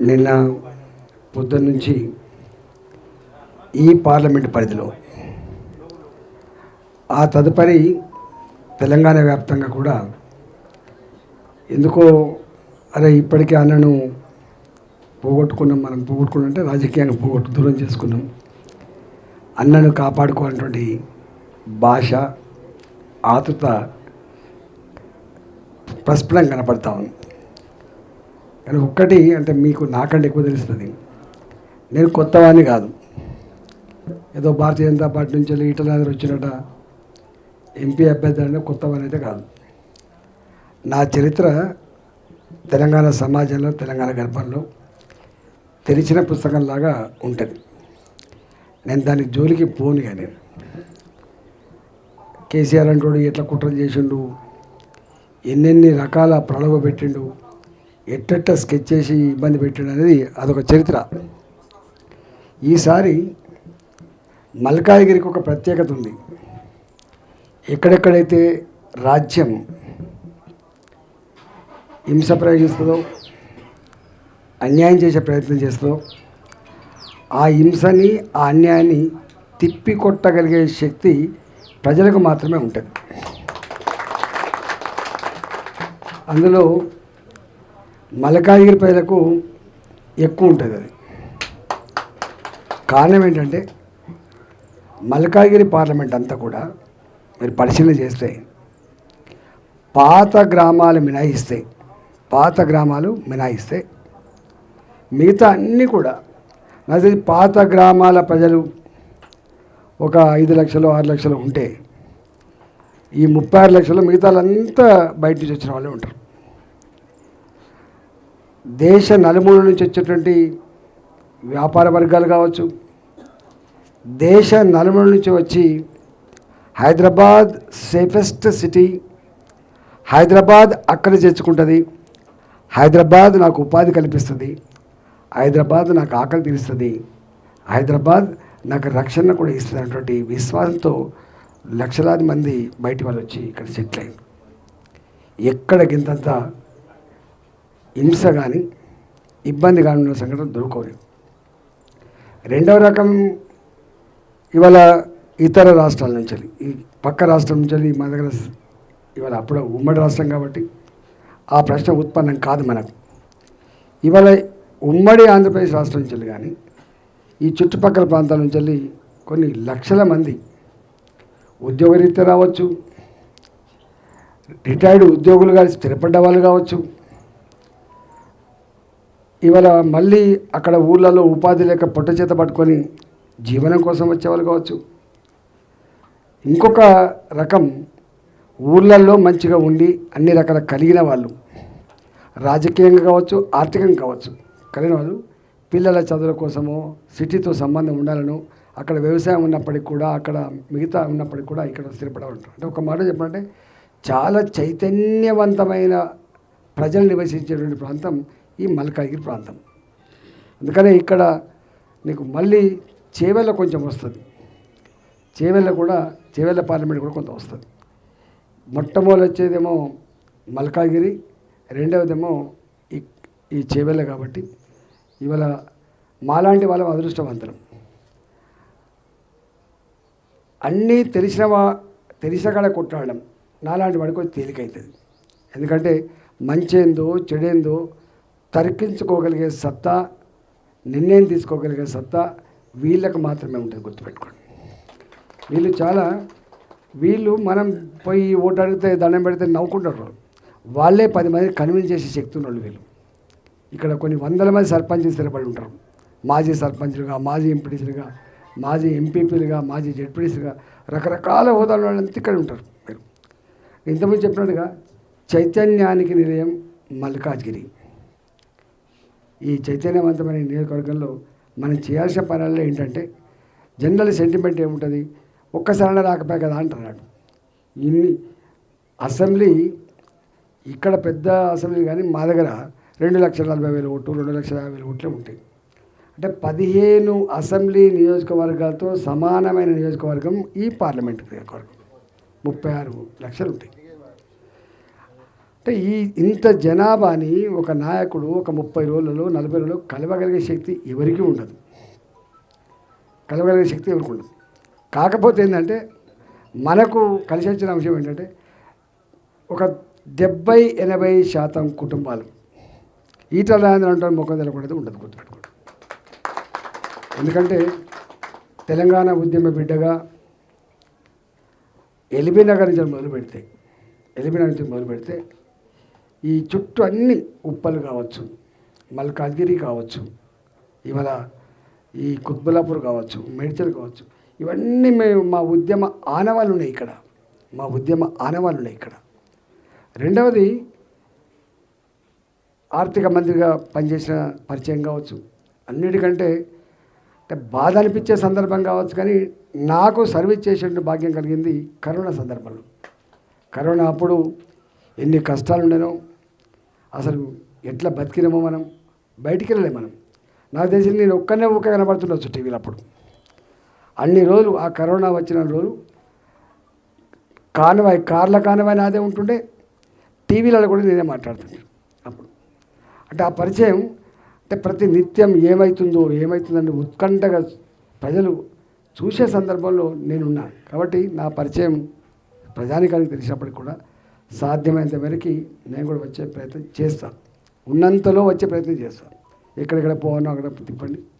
నిన్న పొద్దున్న నుంచి ఈ పార్లమెంట్ పరిధిలో ఆ తదుపరి తెలంగాణ వ్యాప్తంగా కూడా ఎందుకో అరే ఇప్పటికే అన్నను పోగొట్టుకున్నాం మనం పోగొట్టుకున్నాం అంటే రాజకీయంగా పోగొట్టు దూరం చేసుకున్నాం. అన్నను కాపాడుకోవాలన్నటువంటి భాష ఆతృత ప్రస్ఫుటం కనపడతా ఉంది. కానీ ఒక్కటి అంటే మీకు నాకంటే ఎక్కువ తెలుస్తుంది. నేను కొత్తవాణ్ణి కాదు. ఏదో భారతీయ జనతా పార్టీ నుంచి వెళ్ళి ఇటలాదరు వచ్చినట ఎంపీ అభ్యర్థి అంటే కొత్తవాణి అయితే కాదు. నా చరిత్ర తెలంగాణ సమాజంలో తెలంగాణ గర్భంలో తెరిచిన పుస్తకంలాగా ఉంటుంది. నేను దాని జోలికి పోను కానీ కేసీఆర్ అంటాడు ఎట్లా కుట్రలు చేసిండు ఎన్నెన్ని రకాల ప్రలోభ పెట్టిండు ఎట్టెట్ట స్కెచ్ చేసి ఇబ్బంది పెట్టాడు అనేది అదొక చరిత్ర. ఈసారి మల్కాయగిరికి ఒక ప్రత్యేకత ఉంది. ఎక్కడెక్కడైతే రాజ్యం హింస ప్రయోగిస్తుందో అన్యాయం చేసే ప్రయత్నం చేస్తుందో ఆ హింసని ఆ అన్యాయాన్ని తిప్పి కొట్టగలిగే శక్తి ప్రజలకు మాత్రమే ఉంటుంది. అందులో మలకాగిరి ప్రజలకు ఎక్కువ ఉంటుంది అది. కారణం ఏంటంటే మల్కాగిరి పార్లమెంట్ అంతా కూడా మీరు పరిశీలన చేస్తే పాత గ్రామాలు మినాయిస్తే పాత గ్రామాలు మినాయిస్తే మిగతా అన్నీ కూడా నాకు తెలిసి పాత గ్రామాల ప్రజలు ఒక ఐదు లక్షలు ఆరు లక్షలు ఉంటే ఈ ముప్పై ఆరు లక్షలు మిగతాలంతా బయట నుంచి వచ్చిన వాళ్ళే ఉంటారు. దేశ నలుమూల నుంచి వచ్చేటువంటి వ్యాపార వర్గాలు కావచ్చు దేశ నలుమూల నుంచి వచ్చి హైదరాబాద్ సేఫెస్ట్ సిటీ హైదరాబాద్ అక్కడ చేర్చుకుంటుంది హైదరాబాద్ నాకు ఉపాధి కల్పిస్తుంది హైదరాబాద్ నాకు ఆకలి తీరుస్తుంది హైదరాబాద్ నాకు రక్షణ కూడా ఇస్తుంది విశ్వాసంతో లక్షలాది మంది బయటి వాళ్ళు వచ్చి ఇక్కడ సెటిల్ అయ్యారు. ఎక్కడ గింతంతా హింస కానీ ఇబ్బంది కానీ ఉన్న సంఘటన దొరుకోలేదు. రెండవ రకం ఇవాళ ఇతర రాష్ట్రాల నుంచి వెళ్ళి, ఈ పక్క రాష్ట్రం నుంచి వెళ్ళి మా దగ్గర ఇవాళ అప్పుడు ఉమ్మడి రాష్ట్రం కాబట్టి ఆ ప్రశ్న ఉత్పన్నం కాదు మనకు. ఇవాళ ఉమ్మడి ఆంధ్రప్రదేశ్ రాష్ట్రం నుంచి వెళ్ళి కానీ ఈ చుట్టుపక్కల ప్రాంతాల నుంచి వెళ్ళి కొన్ని లక్షల మంది ఉద్యోగరీత్యా రావచ్చు రిటైర్డ్ ఉద్యోగులు కానీ స్థిరపడ్డ వాళ్ళు కావచ్చు ఇవాళ మళ్ళీ అక్కడ ఊళ్ళలో ఉపాధి లేక పొట్ట చేత పట్టుకొని జీవనం కోసం వచ్చేవాళ్ళు కావచ్చు. ఇంకొక రకం ఊళ్ళల్లో మంచిగా ఉండి అన్ని రకాల కలిగిన వాళ్ళు రాజకీయంగా కావచ్చు ఆర్థికంగా కావచ్చు కలిగిన వాళ్ళు పిల్లల చదువుల కోసమో సిటీతో సంబంధం ఉండాలను అక్కడ వ్యవసాయం ఉన్నప్పటికి కూడా అక్కడ మిగతా ఉన్నప్పటికి కూడా ఇక్కడ స్థిరపడాలి ఉంటారు అంటే ఒక మాట చెప్పాలంటే చాలా చైతన్యవంతమైన ప్రజలు నివసించేటువంటి ప్రాంతం ఈ మల్కాగిరి ప్రాంతం. అందుకనే ఇక్కడ నీకు మళ్ళీ చేవెళ్ళ కొంచెం వస్తుంది. చేవెళ్ళ కూడా చేవెళ్ళ పార్లమెంట్ కూడా కొంత వస్తుంది. మొట్టమొదటి వచ్చేదేమో మల్కాగిరి రెండవదేమో ఈ ఈ చేవెళ్ళ కాబట్టి ఇవాళ మాలాంటి వాళ్ళం అదృష్టవంతరం అన్నీ తెలిసిన వా తెలిసిన కాడ కొట్లాడడం నాలాంటి వాడికి కొంచెం ఎందుకంటే మంచేందో చెడేందో తర్కించుకోగలిగే సత్తా నిర్ణయం తీసుకోగలిగే సత్తా వీళ్ళకి మాత్రమే ఉంటుంది గుర్తుపెట్టుకోండి. వీళ్ళు చాలా వీళ్ళు మనం పోయి ఓటు అడిగితే దండం పెడితే నవ్వుకుంటారు వాళ్ళు. వాళ్ళే పది మంది కన్విన్స్ చేసే శక్తి ఉన్నోళ్ళు వీళ్ళు. ఇక్కడ కొన్ని వందల మంది సర్పంచ్లు స్థిరపడి ఉంటారు. మాజీ సర్పంచ్లుగా మాజీ ఎంపీటీసీలుగా మాజీ ఎంపీపీలుగా మాజీ జడ్పీటీసీలుగా రకరకాల హోదాల వాళ్ళంతా ఇక్కడ ఉంటారు మీరు ఇంతకుముందు చెప్పినట్టుగా చైతన్యానికి నిలయం మల్కాజ్గిరి. ఈ చైతన్యవంతమైన నియోజకవర్గంలో మనం చేయాల్సిన పనుల్లో ఏంటంటే జనరల్ సెంటిమెంట్ ఏముంటుంది? ఒక్కసారి రాకపోయా కదా అంటున్నాడు. ఇన్ని అసెంబ్లీ ఇక్కడ పెద్ద అసెంబ్లీ కానీ మా దగ్గర రెండు లక్షల నలభై వేల ఓట్లు రెండు లక్షల యాభై వేల ఓట్లే ఉంటాయి. అంటే పదిహేను అసెంబ్లీ నియోజకవర్గాలతో సమానమైన నియోజకవర్గం ఈ పార్లమెంట్ నియోజకవర్గం. ముప్పై ఆరు లక్షలు ఉంటాయి. అంటే ఈ ఇంత జనాభాని ఒక నాయకుడు ఒక ముప్పై రోజులలో నలభై రోజులలో కలవగలిగే శక్తి ఎవరికీ ఉండదు. కలవగలిగే శక్తి ఎవరికి ఉండదు. కాకపోతే ఏంటంటే మనకు కలిసి వచ్చిన అంశం ఏంటంటే ఒక డెబ్బై ఎనభై శాతం కుటుంబాలు ఈటల రాజేంద్ర అంటే ముఖం తెలకూడదు ఉండదు గుర్తుపెట్టుకోండి ఎందుకంటే తెలంగాణ ఉద్యమ బిడ్డగా ఎల్బీ నగర్ నుంచి మొదలు పెడితే ఎల్బీ నగర్ నుంచి మొదలు పెడితే ఈ చుట్టూ అన్ని ఉప్పలు కావచ్చు మల్కాజ్గిరి కావచ్చు ఇవాళ ఈ కుత్బులాపూర్ కావచ్చు మేడ్చల్ కావచ్చు ఇవన్నీ మేము మా ఉద్యమ ఆనవాళ్ళు ఉన్నాయి ఇక్కడ. మా ఉద్యమ ఆనవాళ్ళు ఉన్నాయి ఇక్కడ. రెండవది ఆర్థిక మంత్రిగా పనిచేసిన పరిచయం కావచ్చు. అన్నిటికంటే అంటే బాధ అనిపించే సందర్భం కావచ్చు కానీ నాకు సర్వీస్ చేసేటువంటి భాగ్యం కలిగింది కరోనా సందర్భంలో. కరోనా అప్పుడు ఎన్ని కష్టాలు ఉండేనో అసలు ఎట్లా బతికినామో మనం? బయటికి వెళ్ళలే మనం. నాకు తెలిసి నేను ఒక్కనే ఒక్క కనబడుతుండొచ్చు టీవీలో అప్పుడు. అన్ని రోజులు ఆ కరోనా వచ్చిన రోజు కానవాయి కార్ల కానవాయి నాదే ఉంటుండే. టీవీలలో కూడా నేనే మాట్లాడుతుండే అప్పుడు. అంటే ఆ పరిచయం అంటే ప్రతి నిత్యం ఏమవుతుందో ఏమవుతుందని ఉత్కంఠగా ప్రజలు చూసే సందర్భంలో నేనున్నాను కాబట్టి నా పరిచయం ప్రజానికానికి తెలిసినప్పటికి కూడా సాధ్యమైనంత మేరకి నేను కూడా వచ్చే ప్రయత్నం చేస్తాను. ఉన్నంతలో వచ్చే ప్రయత్నం చేస్తాను. ఎక్కడెక్కడ పోవాలో అక్కడ తిప్పండి.